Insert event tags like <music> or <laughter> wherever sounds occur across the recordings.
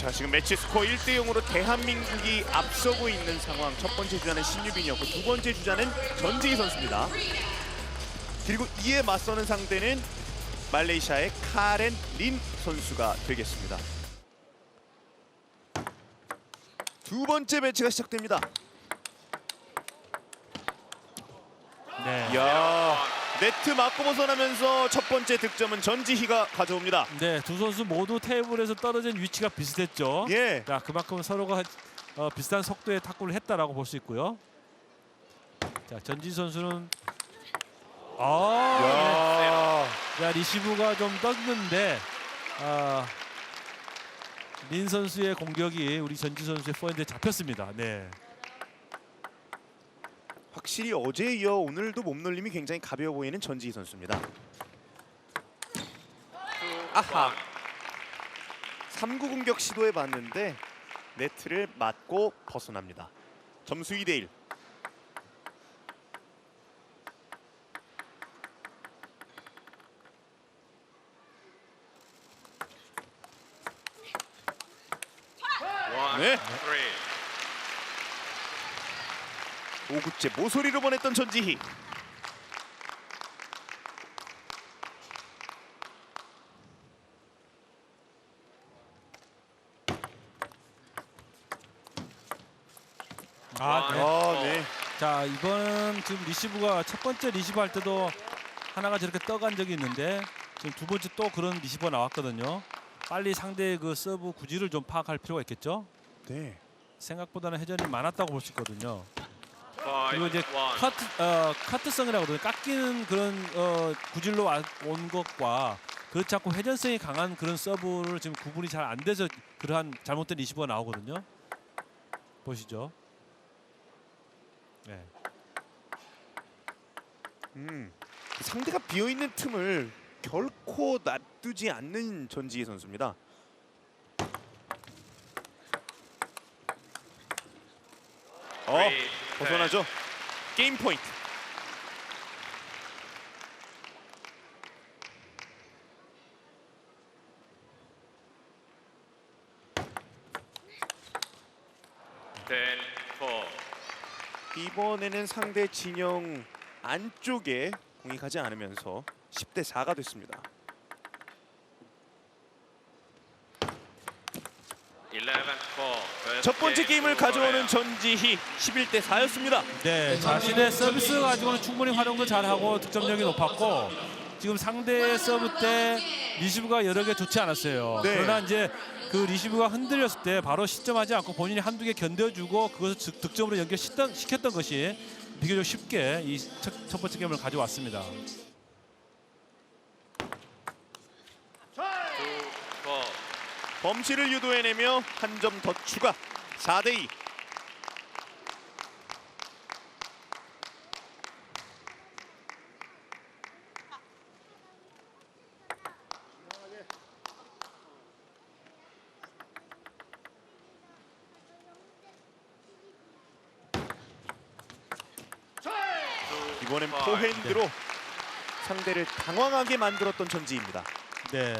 자 지금 매치 스코어 1대 0으로 대한민국이 앞서고 있는 상황. 첫 번째 주자는 신유빈이었고 두 번째 주자는 전지희 선수입니다. 그리고 이에 맞서는 상대는 말레이시아의 카렌 린 선수가 되겠습니다. 두 번째 매치가 시작됩니다. 네. 야 네트 맞고 벗어나면서 첫 번째 득점은 전지희가 가져옵니다. 네, 두 선수 모두 테이블에서 떨어진 위치가 비슷했죠. 예. 자, 그만큼 서로가 어, 비슷한 속도의 탁구를 했다라고 볼 수 있고요. 자, 전진 선수는 아, 야. 야, 리시브가 좀 떴는데 아, 린 선수의 공격이 우리 전진 선수의 포핸드에 잡혔습니다. 네. 확실히 어제에 이어 오늘도 몸놀림이 굉장히 가벼워 보이는 전지희 선수입니다. 아하. 3구 공격 시도해 봤는데 네트를 맞고 벗어납니다. 점수 2대 1. One, 네. 5구째 모서리로 보냈던 전지희. 아, 네. 아, 네. 자, 이번은 지금 리시브가 첫 번째 리시브 할 때도 하나가 저렇게 떠간 적이 있는데 지금 두 번째 또 그런 리시브가 나왔거든요. 빨리 상대의 그 서브 구질을 좀 파악할 필요가 있겠죠. 네. 생각보다는 회전이 많았다고 볼 수 있거든요. 그리고 이제. 카트 어, 카트성이라고 하거든요. 깎이는 그런 어, 구질로 와- 온 것과 그렇지 않고 회전성이 강한 그런 서브를 지금 구분이 잘 안 돼서 그러한 잘못된 리시브가 나오거든요. 보시죠. 네. 음. 상대가 비어 있는 틈을 결코 놔두지 않는 전지희 선수입니다. 어, 벗어나죠. 게임 포인트. 이번에는 상대 진영 안쪽에 공이 가지 않으면서 10대 4가 됐습니다. 첫 번째 게임을 가져오는. 전지희 11대 4였습니다. 네, 자신의 서비스 가지고는 충분히 활용도 잘하고 득점력이 높았고 지금 상대 서브 때 리시브가 여러 개 좋지 않았어요. 네. 그러나 이제 그 리시브가 흔들렸을 때 바로 시점하지 않고 본인이 한두 개 견뎌주고 그것을 득- 득점으로 연결시켰던 시켰던 것이 비교적 쉽게 이 첫 번째 게임을 가져왔습니다. Four. 범실을 유도해내며 한 점 더 추가 4대 2. 이번엔 포핸드로 상대를 당황하게 만들었던 전지입니다. 네.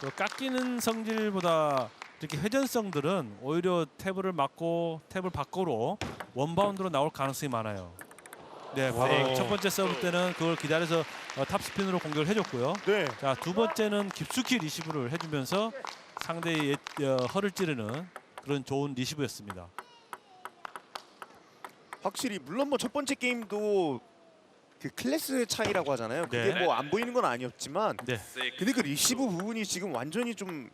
그 깎이는 성질보다 이렇게 회전성들은 오히려 탭을 맞고 탭을 밖으로 원바운드로 나올 가능성이 많아요. 네, 바로 네. 첫 번째 서브 때는 그걸 기다려서 어, 탑스핀으로 공격을 해줬고요. 네. 자, 두 번째는 깊숙이 리시브를 해주면서 상대의 옛- 어, 허를 찌르는 그런 좋은 리시브였습니다. 확실히 물론 뭐 첫 번째 게임도 그 클래스 차이라고 하잖아요. 그게 네. 뭐 안 보이는 건 아니었지만 네, 근데 그 리시브 부분이 지금 완전히 좀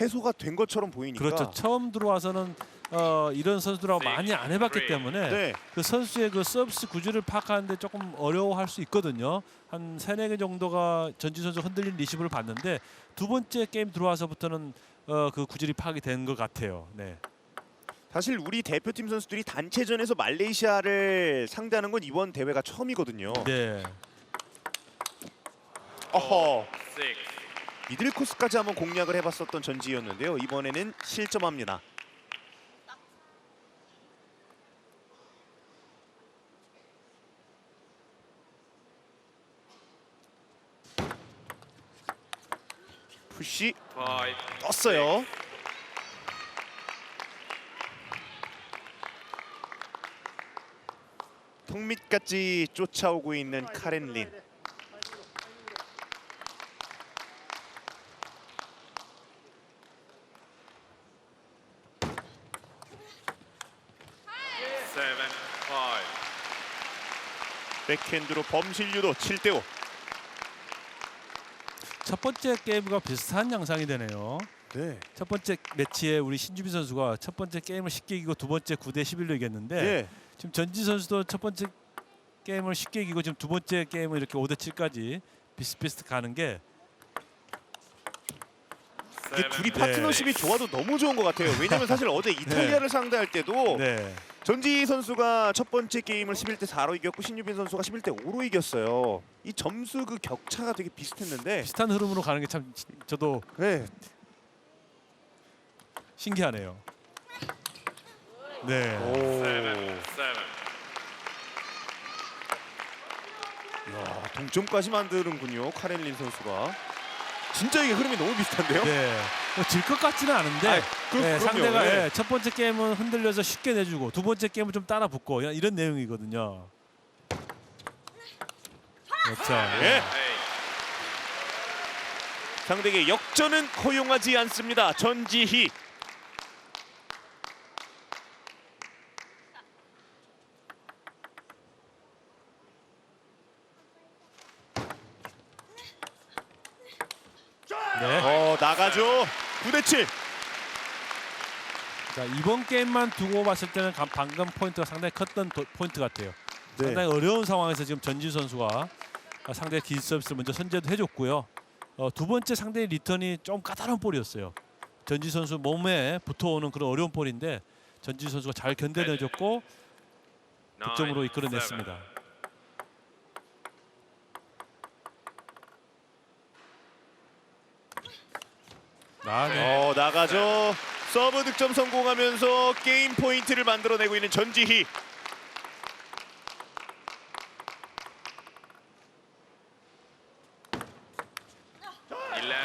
해소가 된 것처럼 보이니까 그렇죠. 처음 들어와서는 어, 이런 선수들하고 많이 안 해봤기. 때문에 네. 그 선수의 그 서비스 구질을 파악하는데 조금 어려워할 수 있거든요. 한 세네 개 정도가 전지 선수 흔들린 리시브를 봤는데 두 번째 게임 들어와서부터는 어, 그 구질이 파악이 된 것 같아요. 네. 사실 우리 대표팀 선수들이 단체전에서 말레이시아를 상대하는 건 이번 대회가 처음이거든요. 네. 어허. six. 미들 코스까지 한번 공략을 해봤었던 전지였는데요. 이번에는 실점합니다. 푸시 떴어요. 턱밑까지 쫓아오고 있는 카렌린. 백핸드로 범실 유도 7대 5. 첫 번째 게임과 비슷한 양상이 되네요. 네. 첫 번째 매치에 우리 신주빈 선수가 첫 번째 게임을 쉽게 이기고 두 번째 9대 11로 이겼는데 예. 지금 전지 선수도 첫 번째 게임을 쉽게 이기고 지금 두 번째 게임을 이렇게 5대 7까지 비슷비슷 가는 게 이게 둘이 네. 파트너십이 좋아도 너무 좋은 것 같아요. 왜냐면 사실 어제 <laughs> 이탈리아를 상대할 때도 네. 전지 선수가 첫 번째 게임을 11대 4로 이겼고 신유빈 선수가 11대 5로 이겼어요. 이 점수 그 격차가 되게 비슷했는데 비슷한 흐름으로 가는 게 참 저도 네. 신기하네요. 네. 오. 야, 동점까지 만드는군요. 카렌린 선수가. 진짜 이게 흐름이 너무 비슷한데요? 네. 질 것 같지는 않은데 아이, 그- 네, 그럼요. 상대가 네. 예, 첫 번째 게임은 흔들려서 쉽게 내주고 두 번째 게임은 좀 따라 붙고 이런, 이런 내용이거든요. 그렇죠. 예. 상대에게 역전은 허용하지 않습니다. 전지희. 네. 어, 나가죠. 9대 7. 자 이번 게임만 두고 봤을 때는 감- 방금 포인트가 상당히 컸던 도- 포인트 같아요. 네. 상당히 어려운 상황에서 지금 전진 선수가 어, 상대 기 서비스를 먼저 선제도 해줬고요. 어, 두 번째 상대의 리턴이 좀 까다로운 볼이었어요. 전진 선수 몸에 붙어오는 그런 어려운 볼인데 전진 선수가 잘 견뎌내줬고 득점으로 이끌어냈습니다. 아, 네. 어, 나가죠. 서브 득점 성공하면서 게임 포인트를 만들어내고 있는 전지희.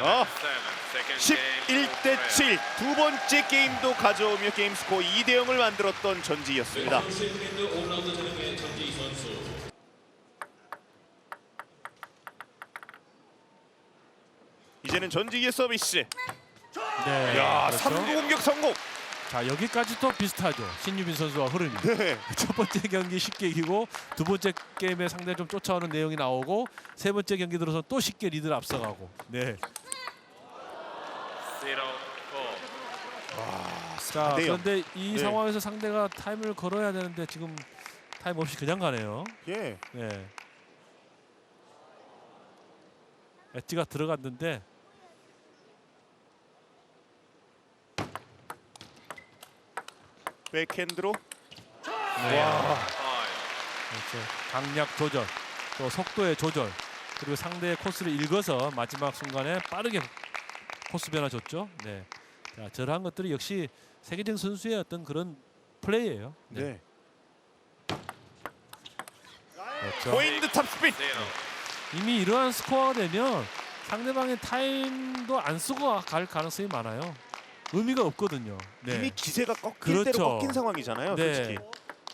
어. seven. Second game. 11대 7. 두 번째 게임도 가져오며 게임 스코어 2대 0을 만들었던 전지희였습니다. 이제는 전지희의 서비스. 네. 야, 그렇죠. 3구 공격 성공. 자 여기까지도 비슷하죠. 신유빈 선수와 흐름이. 네. 첫 번째 경기 쉽게 이기고 두 번째 게임에 상대 좀 쫓아오는 내용이 나오고 세 번째 경기 들어서 또 쉽게 리드를 앞서가고. 네. Zero, four. 자 4대 0. 그런데 이 네. 상황에서 상대가 타임을 걸어야 되는데 지금 타임 없이 그냥 가네요. 예. 네. 엣지가 들어갔는데 백핸드로. 네. 와. 그렇죠. 강약 조절, 또 속도의 조절, 그리고 상대의 코스를 읽어서 마지막 순간에 빠르게 코스 변화 줬죠. 네. 자, 저러한 것들이 역시 세계적 선수의 어떤 그런 플레이예요. 네. 네. 그렇죠. 포인트 탑 스핀. Zero. 이미 이러한 스코어가 되면 상대방의 타임도 안 쓰고 갈 가능성이 많아요. 의미가 없거든요. 네. 이미 기세가 꺾일 그렇죠. 대로 꺾인 상황이잖아요. 네. 솔직히.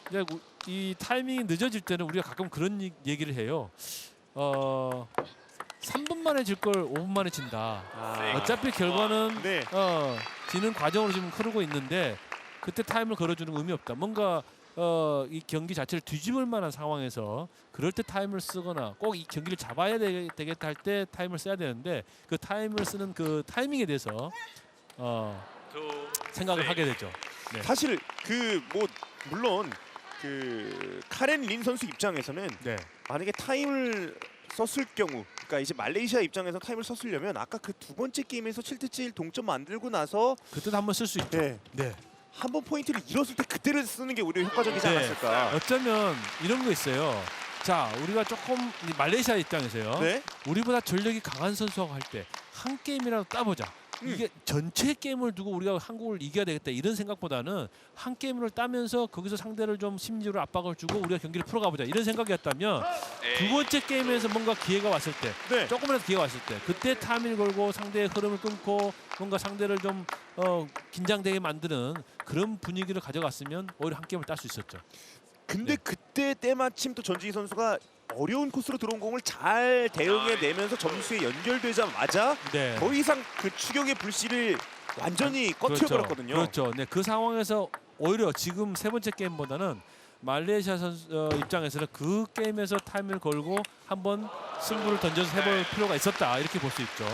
이제 우- 이 타이밍이 늦어질 때는 우리가 가끔 그런 이- 얘기를 해요. 어, 3분 만에 질 걸 5분 만에 진다. 아. 어차피 결과는 네. 어, 지는 과정으로 지금 흐르고 있는데 그때 타임을 걸어주는 의미 없다. 뭔가 어, 이 경기 자체를 뒤집을 만한 상황에서 그럴 때 타임을 쓰거나 꼭 이 경기를 잡아야 되, 겠다 할 때 타임을 써야 되는데 그 타임을 쓰는 그 타이밍에 대해서 어, 생각을. 하게 되죠. 네. 사실 그 뭐 물론 그 카렌 린 선수 입장에서는 네. 만약에 타임을 썼을 경우 그러니까 이제 말레이시아 입장에서 타임을 썼으려면 아까 그 두 번째 게임에서 7대 7 동점 만들고 나서 그때도 한번 쓸 수 있죠. 네. 네. 한 번 포인트를 잃었을 때 그때를 쓰는 게 오히려 효과적이지 네. 않았을까. 어쩌면 이런 거 있어요. 자, 우리가 조금 이 말레이시아 입장에서요. 네. 우리보다 전력이 강한 선수하고 할 때 한 게임이라도 따보자. 음. 이게 전체 게임을 두고 우리가 한국을 이겨야 되겠다 이런 생각보다는 한 게임을 따면서 거기서 상대를 좀 심리로 압박을 주고 우리가 경기를 풀어가보자 이런 생각이었다면 두 Eight. 번째 게임에서 뭔가 기회가 왔을 때 네. 조금이라도 기회가 왔을 때 그때 타임을 걸고 상대의 흐름을 끊고 뭔가 상대를 좀 어, 긴장되게 만드는 그런 분위기를 가져갔으면 오히려 한 게임을 딸 수 있었죠. 근데 네. 그때 때마침 또 전지희 선수가 어려운 코스로 들어온 공을 잘 대응해 내면서 점수에 연결되자마자 네. 더 이상 그 추격의 불씨를 완전히 꺼트려버렸거든요. 그렇죠. 네, 그 상황에서 오히려 지금 세 번째 게임보다는 말레이시아 선수 어, 입장에서는 그 게임에서 타임을 걸고 한번 승부를 던져서 해볼 필요가 있었다 이렇게 볼 수 있죠.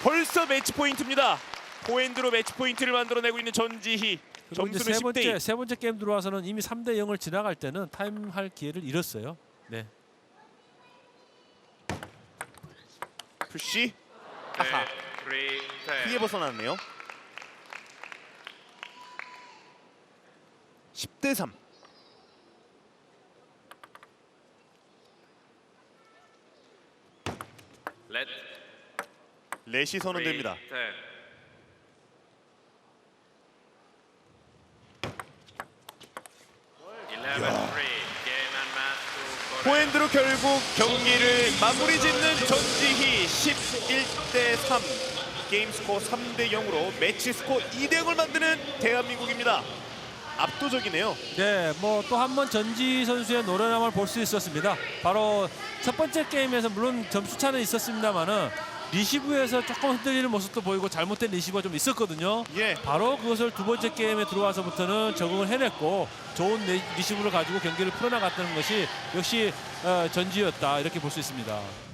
벌써 매치 포인트입니다. 포핸드로 매치 포인트를 만들어내고 있는 전지희. 점수는 세 10대 번째 2. 세 번째 게임 들어와서는 이미 3대 0을 지나갈 때는 타임할 기회를 잃었어요. 네. 푸시? 네, 아하. 크게 벗어났네요. 10대 3 렛. 렛이 선언됩니다. 10. 포핸드로 결국 경기를 마무리 짓는 전지희 11대 3 게임 스코어 3대 0으로 매치 스코어 2대 0을 만드는 대한민국입니다. 압도적이네요. 네, 뭐 또 한 번 전지 선수의 노련함을 볼 수 있었습니다. 바로 첫 번째 게임에서 물론 점수 차는 있었습니다만은 리시브에서 조금 흔들리는 모습도 보이고 잘못된 리시브가 좀 있었거든요. 예. 바로 그것을 두 번째 게임에 들어와서부터는 적응을 해냈고 좋은 네- 리시브를 가지고 경기를 풀어나갔다는 것이 역시 어, 전지였다 이렇게 볼 수 있습니다.